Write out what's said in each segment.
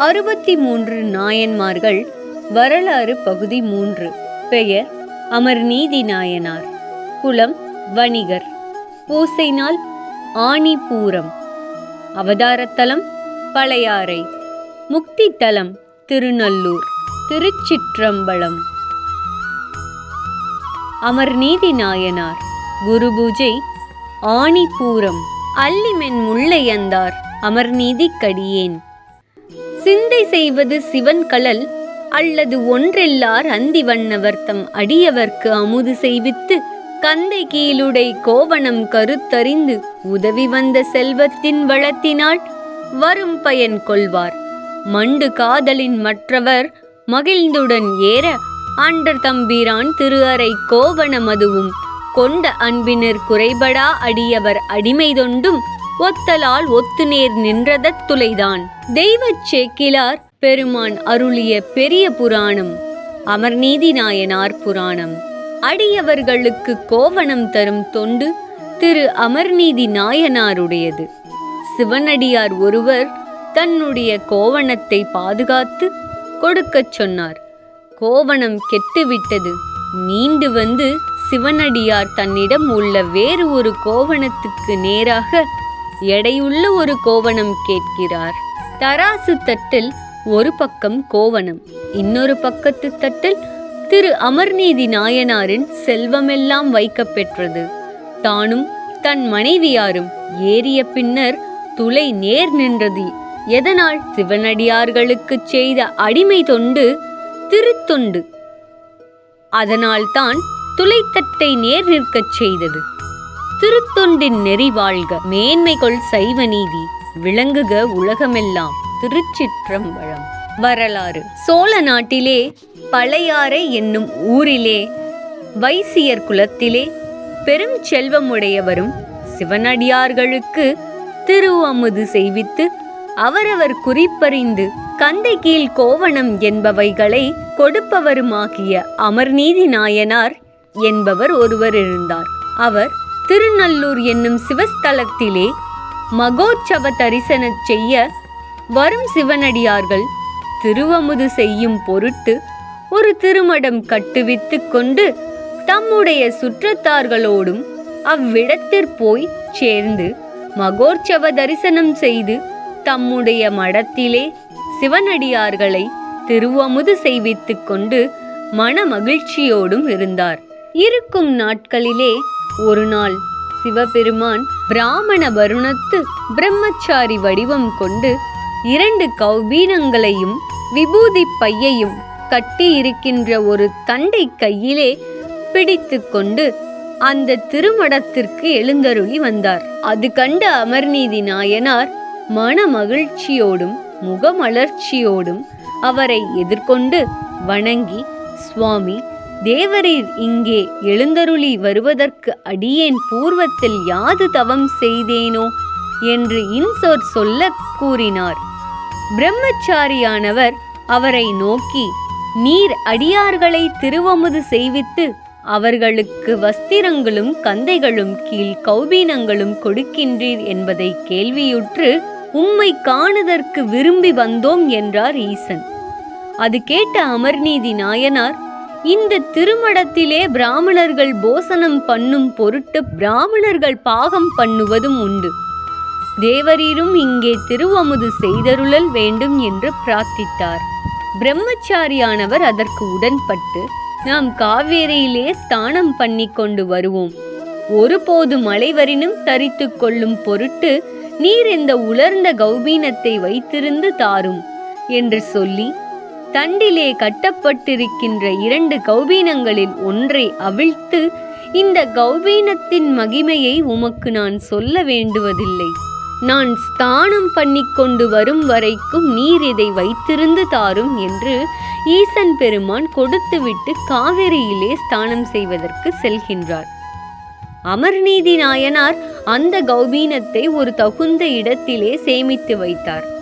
அறுபத்தி மூன்று நாயன்மார்கள் வரலாறு பகுதி மூன்று பெயர் அமர்நீதி நாயனார் குலம் வணிகர் பூசை நாள் ஆணிபூரம் அவதாரத்தலம் பழையாறை முக்தி தலம் திருநல்லூர் திருச்சிற்றம்பலம். அமர்நீதி நாயனார் குரு பூஜை ஆணிபூரம் அல்லிமென் முள்ளையந்தார் அமர்நீதி கடியேன் சிந்தை செய்வது சிவன் கலல் அல்லது ஒன்றெல்லார் அந்தி வண்ணவர்த்தம் அடியவர்க்கு அமுது செய்வித்து கந்தை கீழுடை கோவணம் கருத்தறிந்து உதவி வந்த செல்வத்தின் வளத்தினால் வரும் பயன் கொள்வார். மண்டு காதலின் மற்றவர் மகிழ்ந்துடன் ஏற ஆண்டர் தம்பிரான் திரு அறை கோவண அதுவும் கொண்ட அன்பினர் குறைபடா அடியவர் அடிமைதொண்டும் ஒத்தலால் ஒத்துநேர் நின்றதத் துளைதான். தெய்வச் சேக்கிலார் பெருமான் அருளிய பெரிய புராணம். அமர்நீதி நாயனார் புராணம். அடியவர்களுக்கு கோவணம் தரும் தொண்டு திரு அமர்நீதி நாயனாருடையது சிவனடியார் ஒருவர் தன்னுடைய கோவணத்தை பாதுகாத்து கொடுக்கச் சொன்னார். கோவணம் கெட்டுவிட்டது. மீண்டு வந்து சிவனடியார் தன்னிடம் உள்ள வேறு ஒரு கோவணத்துக்கு நேராக எடையுள்ள ஒரு கோவணம் கேட்கிறார். தராசு தட்டில் ஒரு பக்கம் கோவணம் இன்னொரு பக்கத்து தட்டில் திரு அமர்நீதி நாயனாரின் செல்வமெல்லாம் வைக்கப்பெற்றது தானும் தன் மனைவியாரும் ஏறிய பின்னர் துளை நேர் நின்றது. எதனால் சிவனடியார்களுக்குச் செய்த அடிமை தொண்டு திருத்தொண்டு? அதனால்தான் துளைத்தட்டை நேர் நிற்கச் செய்தது. திருத்தொண்டின் நெறி வாழ்க மேன்மைகொள் சைவ நீதி விளங்குக உலகமெல்லாம் திருச்சிற்றம்பலம். வரலாறு. சோழ நாட்டிலே பழையாறை என்னும் ஊரிலே வைசியர் குலத்திலே பெரும் செல்வமுடையவரும் சிவனடியார்களுக்கு திரு அமுது செய்வித்து அவரவர் குறிப்பறிந்து கந்தை கீழ் கோவணம் என்பவைகளை கொடுப்பவருமாகிய அமர்நீதி நாயனார் என்பவர் ஒருவர் இருந்தார் அவர் திருநல்லூர் என்னும் சிவஸ்தலத்திலே மகோற்சவ தரிசனச் செய்ய வரும் சிவனடியார்கள் திருவமுது செய்யும் பொருட்டு ஒரு திருமடம் கட்டுவித்து கொண்டு தம்முடைய சுற்றத்தார்களோடும் அவ்விடத்திற் சேர்ந்து மகோற்சவ தரிசனம் செய்து தம்முடைய மடத்திலே சிவனடியார்களை திருவமுது செய்வித்துக் கொண்டு மன மகிழ்ச்சியோடும் இருந்தார். இருக்கும் நாட்களிலே ஒரு நாள் சிவபெருமான் பிராமண வருணத்து பிரம்மச்சாரி வடிவம் கொண்டு இரண்டு கௌபீனங்களையும் விபூதி பையையும் கட்டியிருக்கின்ற ஒரு தண்டை கையிலே பிடித்து கொண்டு அந்த திருமடத்திற்கு எழுந்தருளி வந்தார். அது கண்ட அமர்நீதி நாயனார் மன மகிழ்ச்சியோடும் முகமலர்ச்சியோடும் அவரை எதிர்கொண்டு வணங்கி சுவாமி தேவரீர் இங்கே எழுந்தருளி வருவதற்கு அடியேன் பூர்வத்தில் யாது தவம் செய்தேனோ என்று இன்சொற் சொல்ல கூறினார். பிரம்மச்சாரியானவர் அவரை நோக்கி நீர் அடியார்களை திருவமுது செய்வித்து அவர்களுக்கு வஸ்திரங்களும் கந்தைகளும் கீழ் கௌபீனங்களும் கொடுக்கின்றீர் என்பதை கேள்வியுற்று உம்மை காணுதற்கு விரும்பி வந்தோம் என்றார் ஈசன். அது கேட்ட அமர்நீதி நாயனார் இந்த திருமடத்திலே பிராமணர்கள் போசனம் பண்ணும் பொருட்டு பிராமணர்கள் பாகம் பண்ணுவதும் உண்டு. தேவரீரும் இங்கே திருவமுது செய்தருளல் வேண்டும் என்று பிரார்த்தித்தார். பிரம்மச்சாரியானவர் அதற்கு உடன்பட்டு நாம் காவேரியிலே ஸ்தானம் பண்ணி கொண்டு வருவோம். ஒருபோது மலைவரினும் தரித்து கொள்ளும் பொருட்டு நீர் இந்த உலர்ந்த கௌபீனத்தை வைத்திருந்து தாரும் என்று சொல்லி தண்டிலே கட்டப்பட்டிருக்கின்ற இரண்டு கௌபீனங்களில் ஒன்றை அவிழ்த்து இந்த கௌபீனத்தின் மகிமையை உமக்கு நான் சொல்ல வேண்டுவதில்லை. நான் ஸ்தானம் பண்ணி கொண்டு வரும் வரைக்கும் நீர் இதை வைத்திருந்து தாரும் என்று ஈசன் பெருமான் கொடுத்துவிட்டு காவிரியிலே ஸ்தானம் செய்வதற்கு செல்கின்றார். அமர்நீதி நாயனார் அந்த கௌபீனத்தை ஒரு தகுந்த இடத்திலே சேமித்து வைத்தார்.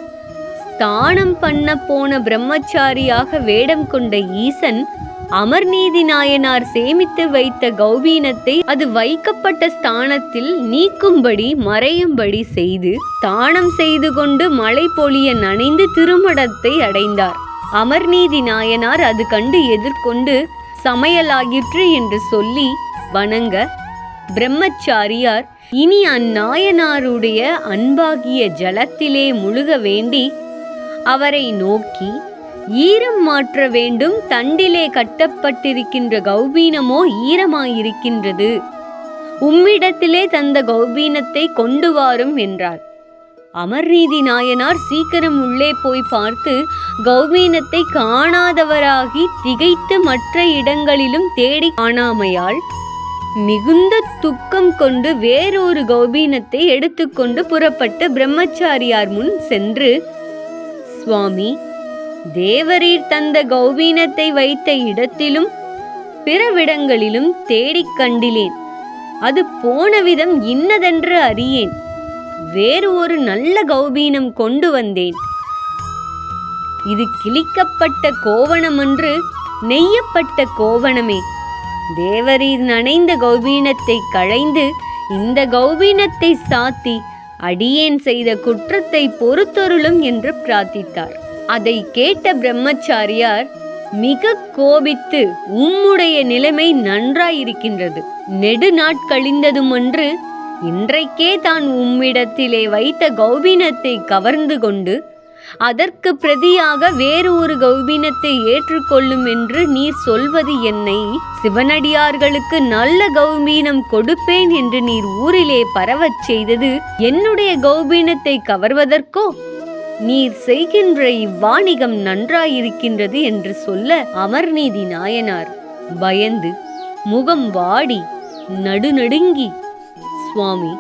தானம் பண்ண போன பிரம்மச்சாரியாக வேடம் கொண்ட ஈசன் அமர்நீதி நாயனார் சேமித்து வைத்த கௌபீனத்தை அது வைக்கப்பட்ட ஸ்தானத்தில் நீக்கும்படி மறையும்படி செய்து தானம் செய்து கொண்டு மழை பொழிய நனைந்து திருமடத்தை அடைந்தார். அமர்நீதி நாயனார் அது கண்டு எதிர்கொண்டு சமையலாகிற்று என்று சொல்லி வணங்க பிரம்மச்சாரியார் இனி அந்நாயனாருடைய அன்பாகிய ஜலத்திலே முழுக வேண்டி அவரை நோக்கி ஈரம் மாற்ற வேண்டும் தண்டிலே கட்டப்பட்டிருக்கின்ற கௌபீனமோ ஈரமாயிருக்கின்றது. உம்மிடத்திலே தந்த கௌபீனத்தை கொண்டு வாரும் என்றார். அமர்நீதி நாயனார் சீக்கிரம் உள்ளே போய் பார்த்து கௌபீனத்தை காணாதவராகி திகைத்து மற்ற இடங்களிலும் தேடி காணாமையால் மிகுந்த துக்கம் கொண்டு வேறொரு கௌபீனத்தை எடுத்துக்கொண்டு புறப்பட்டு பிரம்மச்சாரியார் முன் சென்று சுவாமி தேவரீர் தந்த கௌபீனத்தை வைத்த இடத்திலும் பிறவிடங்களிலும் தேடிக் கண்டிலேன். அது போன விதம் இன்னதென்று அறியேன். வேறு ஒரு நல்ல கௌபீனம் கொண்டு வந்தேன். இது கிழிக்கப்பட்ட கோவணமன்று நெய்யப்பட்ட கோவணமே. தேவரீர் நனைந்த கௌபீனத்தை களைந்து இந்த கௌபீனத்தை சாத்தி அடியேன் செய்த குற்றத்தை பொறுத்தொருளும் என்று பிரார்த்தித்தார். அதை கேட்ட பிரம்மச்சாரியார் மிக கோபித்து உம்முடைய நிலைமை நன்றாயிருக்கின்றது. நெடு நாட்கழிந்ததுமன்று இன்றைக்கே தான் உம்மிடத்திலே வைத்த கௌபீனத்தை கவர்ந்து கொண்டு அதற்கு பிரதியாக வேறு ஒரு கௌபீனத்தை ஏற்றுக்கொள்ளும் என்று நீர் சொல்வது என்னை சிவனடியார்களுக்கு நல்ல கௌபீனம் கொடுப்பேன் என்று நீர் ஊரிலே பரவச் செய்தது என்னுடைய கௌபீனத்தை கவர்வதற்கோ? நீர் செய்கின்ற இவ்வாணிகம் நன்றாயிருக்கின்றது என்று சொல்ல அமர்நீதி நாயனார். பயந்து முகம் வாடி நடுநடுங்கி சுவாமி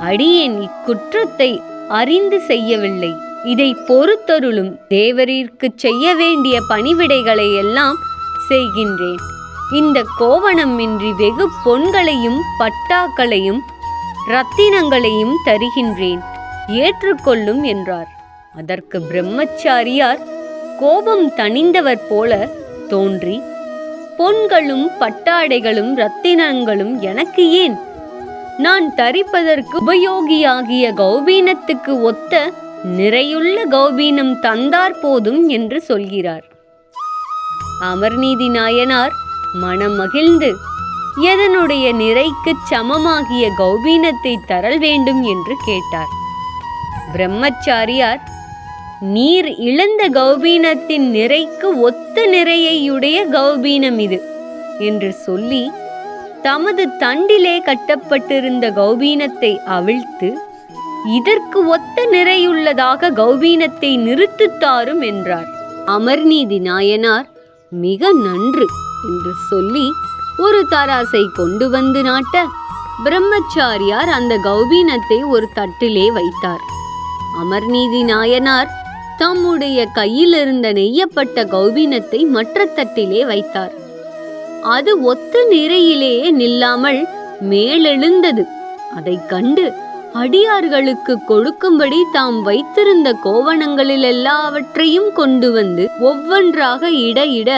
அடியேன் இக்குற்றத்தை அறிந்து செய்யவில்லை. இதை பொறுத்தருளும் தேவரீர்க்கு செய்ய வேண்டிய பணிவிடைகளை எல்லாம் செய்கின்றேன். இந்த கோவணமின்றி வெகு பொன்களையும் பட்டாக்களையும் ரத்தினங்களையும் தருகின்றேன். ஏற்றுக்கொள்ளும் என்றார். அதற்கு பிரம்மச்சாரியார் கோபம் தணிந்தவர் போல தோன்றி பொன்களும் பட்டாடைகளும் ரத்தினங்களும் எனக்கு ஏன்? நான் தரிப்பதற்கு உபயோகியாகிய கௌபீனத்துக்கு ஒத்த நிறையுள்ள கௌபீனம் தந்தார் போதும் என்று சொல்கிறார். அமர்நீதி நாயனார் மனம் மகிழ்ந்து எதனுடைய நிறைக்குச் சமமாகிய கௌபீனத்தை தரல் வேண்டும்? என்று கேட்டார். பிரம்மச்சாரியார் நீர் இழந்த கௌபீனத்தின் நிறைக்கு ஒத்த நிறையையுடைய கௌபீனம் இது என்று சொல்லி தமது தண்டிலே கட்டப்பட்டிருந்த கௌபீனத்தை அவிழ்த்து இதற்கு ஒத்த நிறையுள்ளதாக கௌபீனத்தை நிறுத்துத்தாரும் என்றார். அமர்நீதி நாயனார் மிக நன்று என்று சொல்லி ஒரு தராசை கொண்டு வந்து நாட்ட பிரம்மச்சாரியார் அந்த கௌபீனத்தை ஒரு தட்டிலே வைத்தார். அமர்நீதி நாயனார் தம்முடைய கையில் இருந்த நெய்யப்பட்ட கௌபீனத்தை மற்ற தட்டிலே வைத்தார். அது ஒத்த நிறையிலேயே நில்லாமல் மேலெழுந்தது. அதைக் கண்டு அடியார்களுக்கு கொடுக்கும்படி தாம் வைத்திருந்த கோவணங்களில் எல்லாவற்றையும் கொண்டு வந்து ஒவ்வொன்றாக இட இட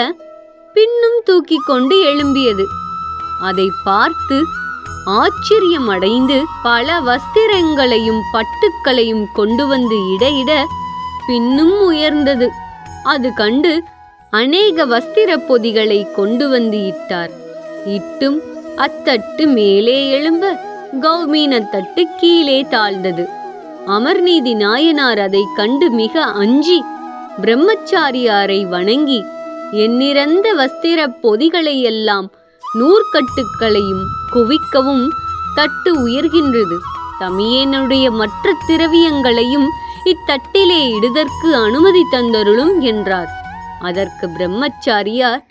பின்னும் தூக்கி கொண்டு எழும்பியது. அதை பார்த்து ஆச்சரியம் அடைந்து பல வஸ்திரங்களையும் பட்டுக்களையும் கொண்டு வந்து இட இட பின்னும் உயர்ந்தது. அது கண்டு அநேக வஸ்திர பொதிகளை கொண்டு வந்து இட்டார். இட்டும் அத்தட்டு மேலே எழும்ப கௌமீன தட்டு கீழே தாழ்ந்தது. அமர்நீதி நாயனார் அதைக் கண்டு மிக அஞ்சி பிரம்மச்சாரியாரை வணங்கி எண்ணிறந்த வஸ்திர பொதிகளை எல்லாம் நூற்கட்டுக்களையும் குவிக்கவும் தட்டு உயர்கின்றது. தமியனுடைய மற்ற திரவியங்களையும் இத்தட்டிலே இடுதற்கு அனுமதி தந்தருளும் என்றார். அதற்கு பிரம்மச்சாரியார்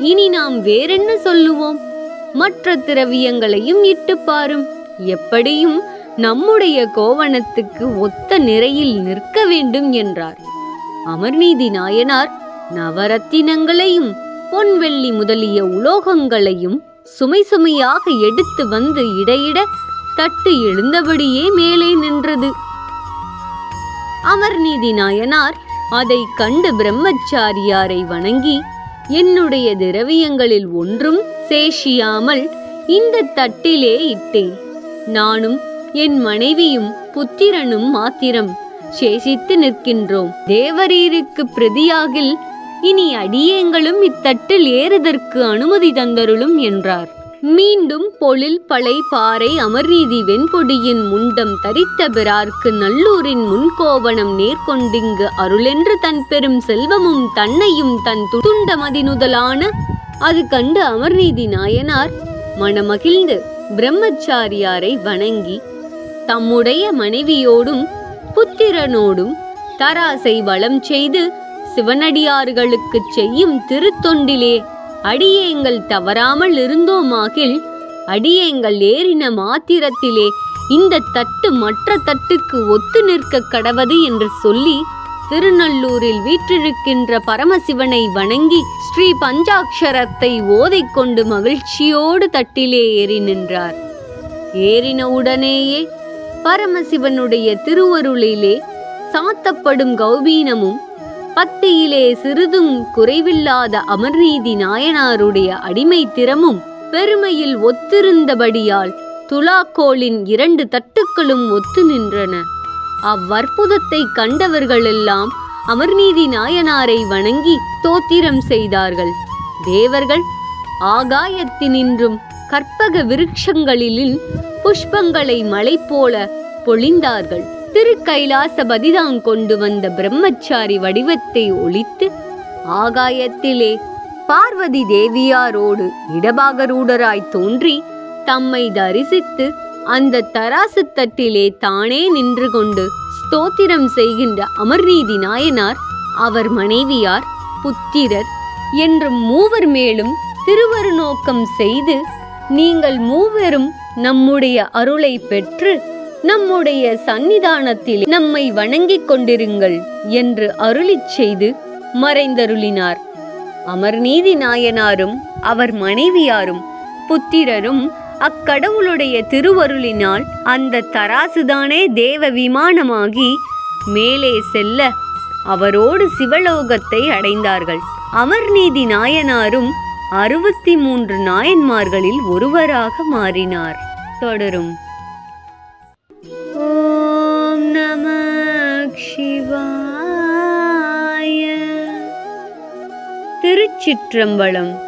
இனி நாம் வேறென்ன சொல்லுவோம்? மற்ற திரவியங்களையும் இட்டு பாரும். எப்படியும் நம்முடைய கோவணத்துக்கு ஒத்த நிறையில் நிற்க வேண்டும் என்றார். அமர்நீதி நாயனார் நவரத்தினங்களையும் பொன்வெள்ளி முதலிய உலோகங்களையும் சுமை சுமையாக எடுத்து வந்து இடையிட தட்டு எழுந்தபடியே மேலே நின்றது. அமர்நீதி நாயனார் அதை கண்டு பிரம்மச்சாரியாரை வணங்கி என்னுடைய திரவியங்களில் ஒன்றும் சேஷியாமல் இந்த தட்டிலே இட்டேன். நானும் என் மனைவியும் புத்திரனும் மாத்திரம் சேஷித்து நிற்கின்றோம். தேவரீருக்கு பிரதியாகில் இனி அடியேங்களும் இத்தட்டில் ஏறுதற்கு அனுமதி தந்தருளும் என்றார். மீண்டும் பொழில் பளை பாறை அமர்நீதி வெண்பொடியின் முண்டம் தரித்த பிறார்க்கு நல்லூரின் முன்கோவனம் நேர்கொண்டிங்கு அருளென்று தன் பெரும் செல்வமும் தன்னையும் தன் துண்ட மதிநுதலான அது கண்டு அமர்நீதி நாயனார் மனமகிழ்ந்து பிரம்மச்சாரியாரை வணங்கி தம்முடைய மனைவியோடும் புத்திரனோடும் தராசை வளம் செய்து சிவனடியார்களுக்குச் செய்யும் திருத்தொண்டிலே அடியேங்கள் தவறாமல் இருந்தோமாகில் அடியேங்கள் ஏறின மாத்திரத்திலே இந்த தட்டு மற்ற தட்டுக்கு ஒத்து நிற்க கடவது என்று சொல்லி திருநல்லூரில் வீற்றிருக்கின்ற பரமசிவனை வணங்கி ஸ்ரீ பஞ்சாட்சரத்தை ஓதைக்கொண்டு மகிழ்ச்சியோடு தட்டிலே ஏறி நின்றார். ஏறின உடனேயே பரமசிவனுடைய திருவருளிலே சாத்தப்படும் கௌபீனமும் பத்தியிலே சிறிதும் குறைவில்லாத அமர்நீதி நாயனாருடைய அடிமை திறமும் பெருமையில் ஒத்திருந்தபடியால் துலாக்கோளின் இரண்டு தட்டுக்களும் ஒத்து நின்றன. அவ்வற்புதத்தை கண்டவர்களெல்லாம் அமர்நீதி நாயனாரை வணங்கி தோத்திரம் செய்தார்கள். தேவர்கள் ஆகாயத்தினின்றும் கற்பக விருட்சங்களிலும் புஷ்பங்களை மலை போல பொழிந்தார்கள் திருக்கைலாசபதிதான் கொண்டு வந்த பிரம்மச்சாரி வடிவத்தை ஒழித்து ஆகாயத்திலே பார்வதி தேவியாரோடு இடபாகரூடராய் தோன்றி தம்மை தரிசித்து அந்த தராசு தட்டிலே தானே நின்று கொண்டு ஸ்தோத்திரம் செய்கின்ற அமர்நீதி நாயனார் அவர் மனைவியார் புத்திரர் என்று மூவர் மேலும் திருவருநோக்கம் செய்து நீங்கள் மூவரும் நம்முடைய அருளை பெற்று நம்முடைய சந்நிதானத்தில் நம்மை வணங்கிக் கொண்டிருங்கள் என்று அருளிச் செய்து மறைந்தருளினார். அமர்நீதி நாயனாரும் அவர் மனைவியாரும் புத்திரரும் அக்கடவுளுடைய திருவருளினால் அந்த தராசுதானே தேவ விமானமாகி மேலே செல்ல அவரோடு சிவலோகத்தை அடைந்தார்கள். அமர்நீதி நாயனாரும் அறுபத்தி மூன்று நாயன்மார்களில் ஒருவராக மாறினார். தொடரும். ஓம் நம சிவாய. திருச்சிற்றம்பலம்.